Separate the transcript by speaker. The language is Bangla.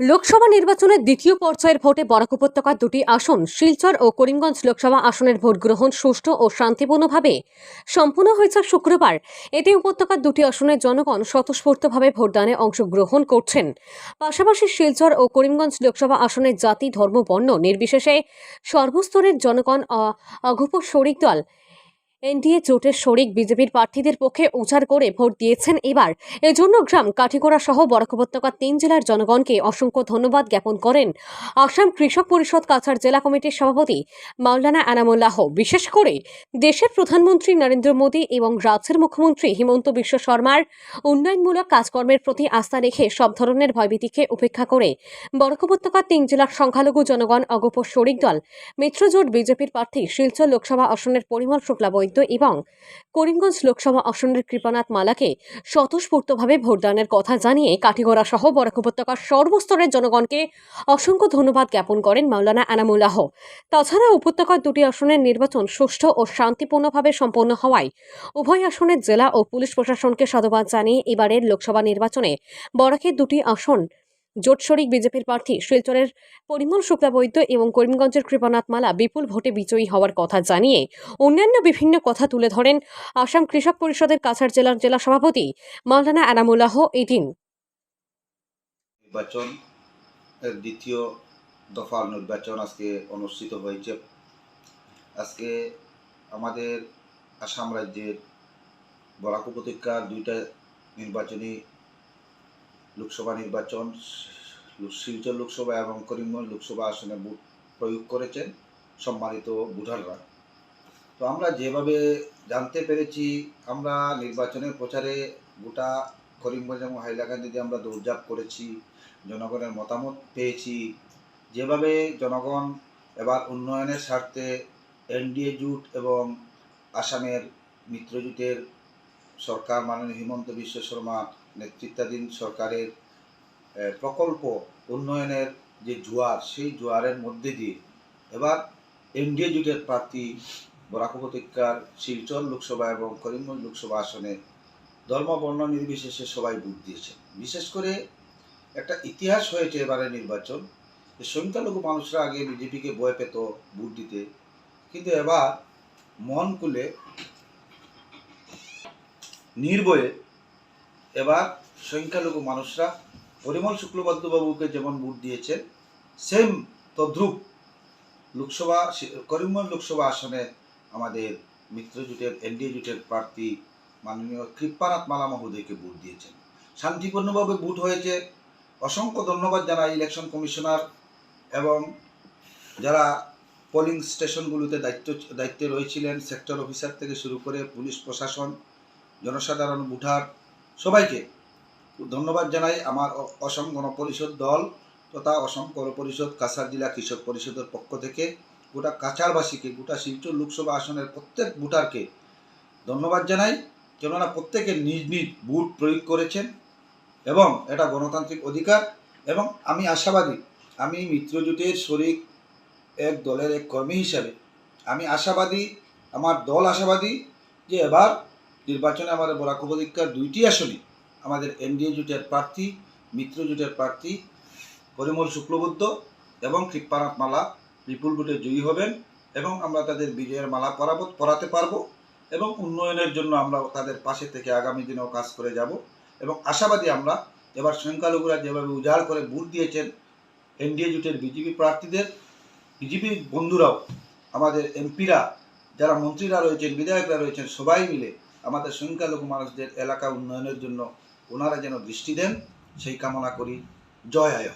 Speaker 1: লোকসভা নির্বাচনের দ্বিতীয় পর্যায়ের ভোটে বরাক উপত্যকার দুটি আসন, শিলচর ও করিমগঞ্জ লোকসভা আসনের ভোট গ্রহণ সুষ্ঠু ও শান্তিপূর্ণভাবে সম্পূর্ণ হয়েছে শুক্রবার। এতে উপত্যকার দুটি আসনের জনগণ স্বতঃস্ফূর্তভাবে ভোটদানে অংশগ্রহণ করছেন। পাশাপাশি শিলচর ও করিমগঞ্জ লোকসভা আসনের জাতি, ধর্ম, বর্ণ নির্বিশেষে সর্বস্তরের জনগণ অঘপ শরিক দল এনডিএ জোটের শরিক বিজেপির প্রার্থীদের পক্ষে উচার করে ভোট দিয়েছেন এবার। এজন্য গ্রাম কাঠিগোড়া সহ বরাক উপত্যকার তিন জেলার জনগণকে অসংখ্য ধন্যবাদ জ্ঞাপন করেন আসাম কৃষক পরিষদ কাছাড় জেলা কমিটির সভাপতি মাওলানা আনামুল্লাহ বিশেষ করে দেশের প্রধানমন্ত্রী নরেন্দ্র মোদী এবং রাজ্যের মুখ্যমন্ত্রী হিমন্ত বিশ্ব শর্মার উন্নয়নমূলক কাজকর্মের প্রতি আস্থা রেখে সব ধরনের ভয়ভীতিকে উপেক্ষা করে বরাক উপত্যকার তিন জেলার সংখ্যালঘু জনগণ অগপ শরিক দল। মিত্রজোট বিজেপির প্রার্থী শিলচর লোকসভা আসনের পরিমল শুক্লা বৈদ্য এবং করিমগঞ্জ লোকসভা আসনের কৃপানাথ মালাকে স্বতঃস্ফূর্তভাবে ভোটদানের কথা জানিয়ে কাঠিগড়া সহ বরাক উপত্যকার সর্বস্তরের জনগণকে অসংখ্য ধন্যবাদ জ্ঞাপন করেন মাওলানা আনামুল্লাহ তাছাড়া উপত্যকার দুটি আসনের নির্বাচন সুষ্ঠু ও শান্তিপূর্ণভাবে সম্পন্ন হওয়ায় উভয় আসনের জেলা ও পুলিশ প্রশাসনকে সাধুবাদ জানিয়ে এবারের লোকসভা নির্বাচনে বরাকের দুটি আসন জোট শরিক বিজেপির প্রার্থী শিলচরের পরিমল শুক্লা বৈদ্য এবং করিমগঞ্জের কৃপানাথ মালা বিপুল ভোটে বিজয়ী হওয়ার কথা জানিয়ে অন্যান্য বিভিন্ন কথা তুলে ধরেন আসাম কৃষক পরিষদের কাছাড় জেলার জেলা সভাপতি মাওলানা আনামুল্লাহ এদিন।
Speaker 2: নির্বাচন দ্বিতীয় দফার নির্বাচন আজকে অনুষ্ঠিত হয়েছে। আজকে আমাদের আসাম রাজ্যের বরাক উপত্যকার দুইটা নির্বাচনী লোকসভা নির্বাচন শিলচর লোকসভা এবং করিমগঞ্জ লোকসভা আসনে ভোট প্রয়োগ করেছেন সম্মানিত ভোটাররা। তো আমরা যেভাবে জানতে পেরেছি, আমরা নির্বাচনের প্রচারে গোটা করিমগঞ্জ এবং হাইলাকান্দিতে আমরা দৌড়ঝাঁপ করেছি, জনগণের মতামত পেয়েছি। যেভাবে জনগণ এবার উন্নয়নের স্বার্থে এনডিএ জোট এবং আসামের মিত্রজোটের সরকার মাননীয় হিমন্ত বিশ্ব শর্মা নেতৃত্বাধীন সরকারের প্রকল্প উন্নয়নের যে জোয়ার, সেই জোয়ারের মধ্যে দিয়ে এবার এনডিএ জোটের প্রার্থী বরাক উপত্যকার শিলচর লোকসভা এবং করিমগঞ্জ লোকসভা আসনে ধর্ম, বর্ণ নির্বিশেষে সবাই ভোট দিয়েছে। বিশেষ করে একটা ইতিহাস হয়েছে এবারে নির্বাচন। যে সংখ্যালঘু মানুষরা আগে বিজেপিকে ভয় পেত ভোট দিতে। কিন্তু এবার মন খুলে নির্ভয়ে এবার সংখ্যালঘু মানুষরা পরিমল শুক্লবদ্ধবাবুকে যেমন ভোট দিয়েছেন সেম তদ্রুপ লোকসভা, করিমগঞ্জ লোকসভা আসনে আমাদের মিত্র মিত্রজোটের এনডিএ জোটের প্রার্থী মাননীয় কৃপানাথ মালা মহোদয়কে ভোট দিয়েছেন। শান্তিপূর্ণভাবে ভোট হয়েছে। অসংখ্য ধন্যবাদ জানাই ইলেকশন কমিশনার এবং যারা পোলিং স্টেশনগুলোতে দায়িত্ব, দায়িত্বে রয়েছিলেন, সেক্টর অফিসার থেকে শুরু করে পুলিশ প্রশাসন, জনসাধারণ ভোটার সবাইকে ধন্যবাদ জানাই আমার অসম গণপরিষদ দল তথা অসম গণপরিষদ কাছাড় জেলা কৃষক পরিষদের পক্ষ থেকে গোটা কাছাড়বাসীকে, গোটা শিলচর লোকসভা আসনের প্রত্যেক ভোটারকে ধন্যবাদ জানাই। কেননা প্রত্যেকে নিজ নিজ ভোট প্রয়োগ করেছেন এবং এটা গণতান্ত্রিক অধিকার এবং আমি আশাবাদী, আমি মিত্রজোটের শরিক এক দলের এক কর্মী হিসাবে, আমি আশাবাদী, আমার দল আশাবাদী যে এবার নির্বাচনে আমাদের বরাক উপত্যকার দুইটি আসনে আমাদের এনডিএ জোটের প্রার্থী, মিত্র জোটের প্রার্থী পরিমল শুক্লবুদ্ধ এবং কৃপানাথ মালা বিপুল ভোটে জয়ী হবেন এবং আমরা তাদের বিজয়ের মালা পরাবো, পরাতে পারব এবং উন্নয়নের জন্য আমরা তাদের পাশে থেকে আগামী দিনেও কাজ করে যাব এবং আশাবাদী আমরা এবার সংখ্যালঘুরা যেভাবে উজাড় করে ভোট দিয়েছেন এনডিএ জোটের বিজেপি প্রার্থীদের, বিজেপি বন্ধুরাও, আমাদের এমপিরা, যারা মন্ত্রীরা রয়েছেন, বিধায়করা রয়েছেন, সবাই মিলে আমাদের সংখ্যালঘু মানুষদের এলাকা উন্নয়নের জন্য ওনারা যেন দৃষ্টি দেন, সেই কামনা করি। জয় আয়